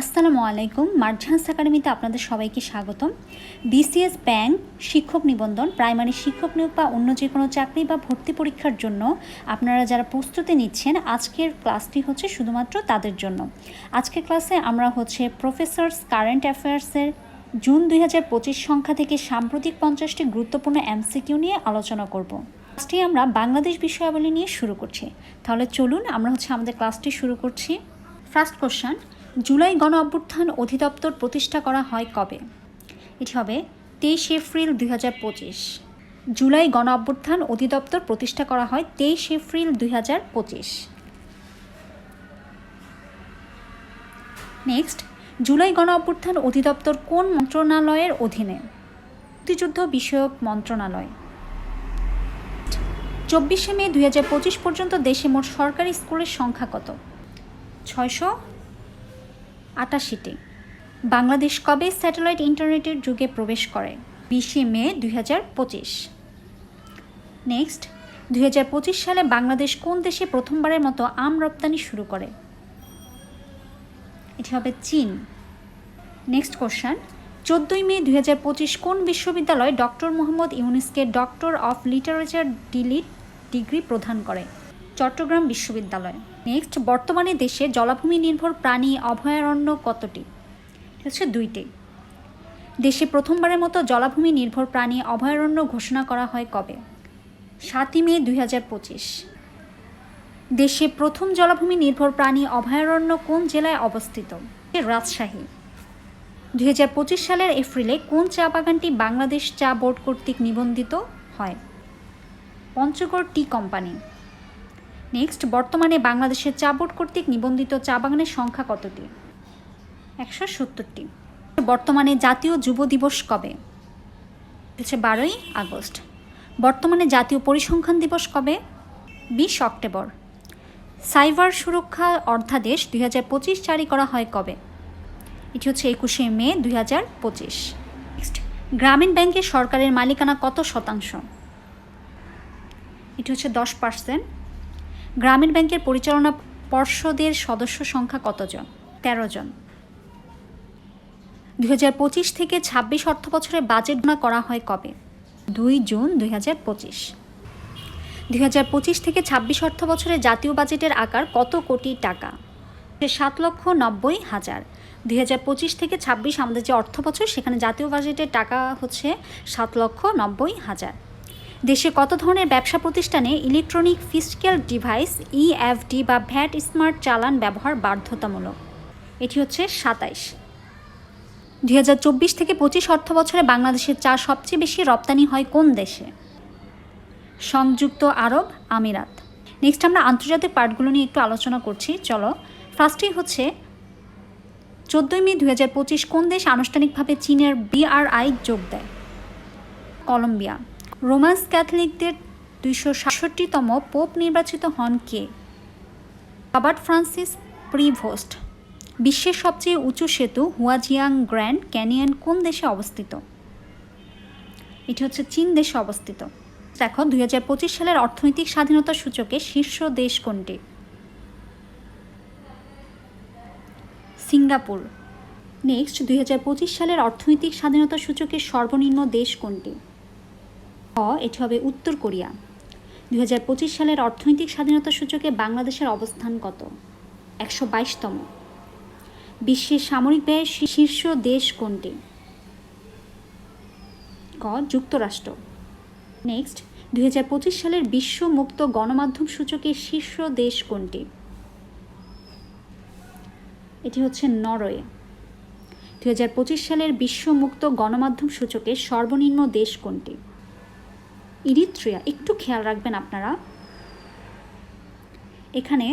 আসসালামু আলাইকুম মার্ঝান্স একাডেমিতে আপনাদের সবাইকে স্বাগতম। বিসিএস ব্যাংক শিক্ষক নিবন্ধন, প্রাইমারি শিক্ষক নিয়োগ বা অন্য যে কোনো চাকরি বা ভর্তি পরীক্ষার জন্য আপনারা যারা প্রস্তুতি নিচ্ছেন, আজকের ক্লাসটি হচ্ছে শুধুমাত্র তাদের জন্য। আজকের ক্লাসে আমরা হচ্ছে প্রফেসর্স কারেন্ট অ্যাফেয়ার্সের জুন দুই হাজার পঁচিশ সংখ্যা থেকে সাম্প্রতিক পঞ্চাশটি গুরুত্বপূর্ণ এমসিকিউ নিয়ে আলোচনা করব। ক্লাসটি আমরা বাংলাদেশ বিষয়াবলী নিয়ে শুরু করছি। তাহলে চলুন আমরা হচ্ছে আমাদের ক্লাসটি শুরু করছি। ফার্স্ট কোশ্চেন জুলাই গণ অভ্যুত্থান অধিদপ্তর প্রতিষ্ঠা করা হয় কবে? এটি হবে তেইশ এপ্রিল দুই হাজার পঁচিশ। জুলাই গণ অভ্যুত্থান অধিদপ্তর প্রতিষ্ঠা করা হয় তেইশ এপ্রিল দুই হাজার পঁচিশ। নেক্সট, জুলাই গণ অভ্যুত্থান অধিদপ্তর কোন মন্ত্রণালয়ের অধীনে? মুক্তিযুদ্ধ বিষয়ক মন্ত্রণালয়। চব্বিশে মে দুই হাজার পঁচিশ পর্যন্ত দেশে মোট সরকারি স্কুলের সংখ্যা কত? ছয়শো আটাশিটি। বাংলাদেশ কবে স্যাটেলাইট ইন্টারনেটের যুগে প্রবেশ করে? বিশে মে দুই হাজার পঁচিশ। নেক্সট, দুই হাজার পঁচিশ সালে বাংলাদেশ কোন দেশে প্রথমবারের মতো আম রপ্তানি শুরু করে? এটি হবে চীন। নেক্সট কোশ্চেন, চোদ্দোই মে দুই হাজার পঁচিশ কোন বিশ্ববিদ্যালয় doctor Mohammad ইউনিসকে doctor of literature DLitt degree প্রদান করে? চট্টগ্রাম বিশ্ববিদ্যালয়। নেক্সট বর্তমানে দেশে জলাভূমি নির্ভর প্রাণী অভয়ারণ্য কতটি? হচ্ছে দুইটি। দেশে প্রথমবারের মতো জলাভূমি নির্ভর প্রাণী অভয়ারণ্য ঘোষণা করা হয় কবে? সাতই মে দুই হাজার পঁচিশ। দেশে প্রথম জলাভূমি নির্ভর প্রাণী অভয়ারণ্য কোন জেলায় অবস্থিত? রাজশাহী। দুই হাজার পঁচিশ সালের এপ্রিলে কোন চা বাগানটি বাংলাদেশ চা বোর্ড কর্তৃক নিবন্ধিত হয়? পঞ্চগড় টি কোম্পানি। নেক্সট বর্তমানে বাংলাদেশের চা বোর্ড কর্তৃক নিবন্ধিত চা বাগানের সংখ্যা কতটি? একশো সত্তরটি। বর্তমানে জাতীয় যুব দিবস কবে? হচ্ছে বারোই আগস্ট। বর্তমানে জাতীয় পরিসংখ্যান দিবস কবে? বিশ অক্টোবর। সাইবার সুরক্ষা অর্ধাদেশ দুই হাজার পঁচিশ জারি করা হয় কবে? এটি হচ্ছে একুশে মে দুই হাজার পঁচিশ। নেক্সট গ্রামীণ ব্যাংকের সরকারের মালিকানা কত শতাংশ? এটি হচ্ছে দশ পার্সেন্ট। গ্রামীণ ব্যাংকের পরিচালনা পর্ষদের সদস্য সংখ্যা কতজন? তেরো জন। দুই হাজার পঁচিশ থেকে ছাব্বিশ অর্থ বছরে বাজেট গণনা করা হয় কবে? দুই জুন দুই হাজার পঁচিশ। দুই হাজার পঁচিশ থেকে ছাব্বিশ অর্থ বছরে জাতীয় বাজেটের আকার কত কোটি টাকা? সাত লক্ষ নব্বই হাজার। দুই হাজার পঁচিশ থেকে ছাব্বিশ আমাদের যে অর্থ বছর, সেখানে জাতীয় বাজেটের টাকা হচ্ছে সাত লক্ষ নব্বই হাজার। দেশে কত ধরনের ব্যবসা প্রতিষ্ঠানে ইলেকট্রনিক ফিজিক্যাল ডিভাইস ইএফডি বা ভ্যাট স্মার্ট চালান ব্যবহার বাধ্যতামূলক? এটি হচ্ছে সাতাইশ। দুই হাজার চব্বিশ থেকে পঁচিশ অর্থ বছরে বাংলাদেশের চা সবচেয়ে বেশি রপ্তানি হয় কোন দেশে? সংযুক্ত আরব আমিরাত। নেক্সট আমরা আন্তর্জাতিক পার্টগুলো নিয়ে একটু আলোচনা করছি। চলো ফার্স্টেই হচ্ছে চোদ্দোই মে দু হাজার পঁচিশ কোন দেশ আনুষ্ঠানিকভাবে চীনের বিআরআই যোগ দেয়? কলম্বিয়া। রোমান্স ক্যাথলিকদের দুইশো সাতষট্টিতম পোপ নির্বাচিত হন কে? Robert Francis Prevost. বিশ্বের সবচেয়ে উঁচু সেতু হুয়াজিয়াং গ্র্যান্ড ক্যানিয়ন কোন দেশে অবস্থিত? এটি হচ্ছে চীন দেশে অবস্থিত। দেখো, দুই হাজার পঁচিশ সালের অর্থনৈতিক স্বাধীনতা সূচকে শীর্ষ দেশ কোনটি? সিঙ্গাপুর। নেক্সট, দুই হাজার পঁচিশ সালের অর্থনৈতিক স্বাধীনতা সূচকের সর্বনিম্ন দেশ কোনটি? এটি হবে উত্তর কোরিয়া। দুই হাজার পঁচিশ সালের অর্থনৈতিক স্বাধীনতা সূচকে বাংলাদেশের অবস্থান কত? একশো বাইশতম। বিশ্বের সামরিক ব্যয়ের শীর্ষ দেশ কোনটি? ক. যুক্তরাষ্ট্র। নেক্সট, দুই সালের বিশ্ব মুক্ত গণমাধ্যম সূচকের শীর্ষ দেশ কোনটি? এটি হচ্ছে নরওয়ে। দুই হাজার পঁচিশ সালের বিশ্ব মুক্ত গণমাধ্যম সূচকের সর্বনিম্ন দেশ কোনটি? ইরিত্রিয়া, একটু খেয়াল রাখবেন আপনারা। এখানে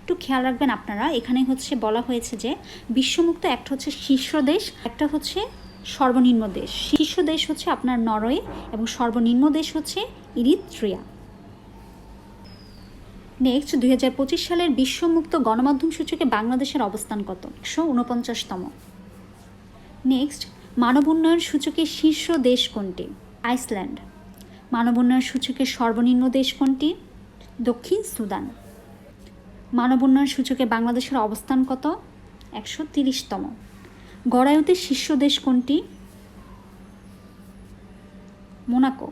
একটু খেয়াল রাখবেন আপনারা, এখানে হচ্ছে বলা হয়েছে যে বিশ্বমুক্ত একটা হচ্ছে শীর্ষ দেশ, একটা হচ্ছে সর্বনিম্ন দেশ। শীর্ষ দেশ হচ্ছে আপনার নরওয়ে এবং সর্বনিম্ন দেশ হচ্ছে ইরিত্রিয়া। নেক্সট দুই হাজার পঁচিশ সালের বিশ্বমুক্ত গণমাধ্যম সূচকে বাংলাদেশের অবস্থান কত? একশো উনপঞ্চাশতম। নেক্সট মানব উন্নয়ন সূচকের শীর্ষ দেশ কোনটি? আইসল্যান্ড। মানব উন্নয়ন সূচকের সর্বনিম্ন দেশ কোনটি? দক্ষিণ সুদান। মানব উন্নয়ন সূচকে বাংলাদেশের অবস্থান কত? একশো তিরিশতম। গড়ায়ুতের শীর্ষ দেশ কোনটি? মোনাকো।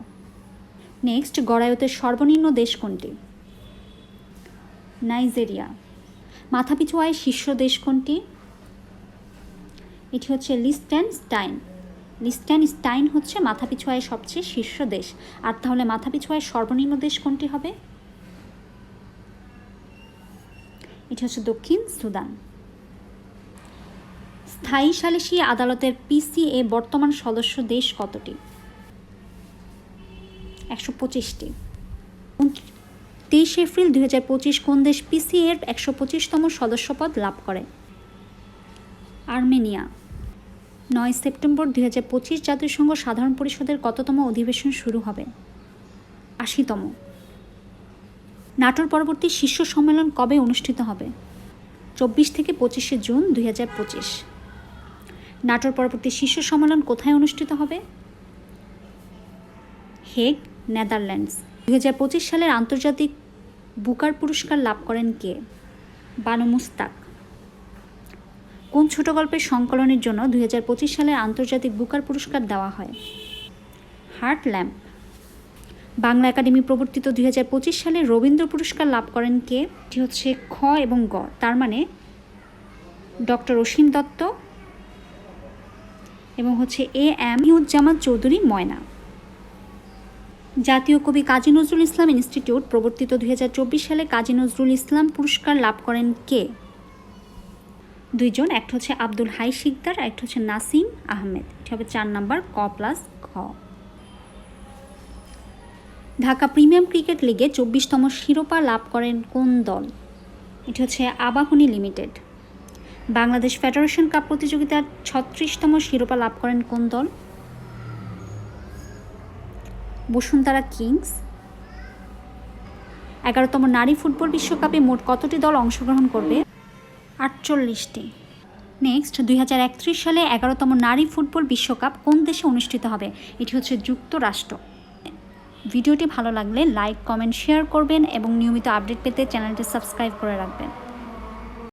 নেক্সট গড়ায়ুতের সর্বনিম্ন দেশ কোনটি? নাইজেরিয়া। মাথাপিছু আয় শীর্ষ দেশ কোনটি? এটি হচ্ছে লিস্টেন স্টাইন। লিস্টেন স্টাইন হচ্ছে মাথাপিছু আয় সবচেয়ে শীর্ষ দেশ। আর তাহলে মাথাপিছু আয় সর্বনিম্ন দেশ কোনটি হবে? এটি হচ্ছে দক্ষিণ সুদান। স্থায়ী সালিসি আদালতের পিসিএ বর্তমান সদস্য দেশ কতটি? একশো পঁচিশটি। তেইশ এপ্রিল দুই হাজার পঁচিশ কোন দেশ পিসিএর একশো পঁচিশতম সদস্যপদ লাভ করে? আর্মেনিয়া। নয় সেপ্টেম্বর দুই হাজার পঁচিশ জাতিসংঘ সাধারণ পরিষদের কততম অধিবেশন শুরু হবে? আশিতম। নাটোর পরবর্তী শীর্ষ সম্মেলন কবে অনুষ্ঠিত হবে? চব্বিশ থেকে পঁচিশে জুন দুই হাজার পঁচিশ। নাটোর পরবর্তী শীর্ষ সম্মেলন কোথায় অনুষ্ঠিত হবে? Hague, Netherlands. দুই হাজার পঁচিশ সালের আন্তর্জাতিক বুকার পুরস্কার লাভ করেন কে? বানু মুস্তাক। কোন ছোট গল্পের সংকলনের জন্য দুই সালের আন্তর্জাতিক বুকার পুরস্কার দেওয়া হয়? Heart lamp. বাংলা একাডেমি প্রবর্তিত দুই হাজার পঁচিশ সালে রবীন্দ্র পুরস্কার লাভ করেন কে? এটি হচ্ছে খ এবং গ। তার মানে ডক্টর অসীম দত্ত এবং হচ্ছে এ এম ইউজ্জামান চৌধুরী ময়না। জাতীয় কবি কাজী নজরুল ইসলাম ইনস্টিটিউট প্রবর্তিত দুই হাজার চব্বিশ সালে কাজী নজরুল ইসলাম পুরস্কার লাভ করেন কে? দুইজন, একটা হচ্ছে আব্দুল হাই শিকদার আর একটা হচ্ছে নাসিম আহমেদ। এটা হবে চার নাম্বার ক প্লাস খ ঢাকা প্রিমিয়াম ক্রিকেট লিগে চব্বিশতম শিরোপা লাভ করেন কোন দল? এটি হচ্ছে Abahani limited. Bangladesh federation cup প্রতিযোগিতার ছত্রিশতম শিরোপা লাভ করেন কোন দল? বসুন্ধরা কিংস। এগারোতম নারী ফুটবল বিশ্বকাপে মোট কতটি দল অংশগ্রহণ করবে? আটচল্লিশটি। নেক্সট দুই হাজার একত্রিশ সালে এগারোতম নারী ফুটবল বিশ্বকাপ কোন দেশে অনুষ্ঠিত হবে? এটি হচ্ছে যুক্তরাষ্ট্র। ভিডিওটি ভালো লাগলে লাইক, কমেন্ট, শেয়ার করবেন এবং নিয়মিত আপডেট পেতে চ্যানেলটি সাবস্ক্রাইব করে রাখবেন।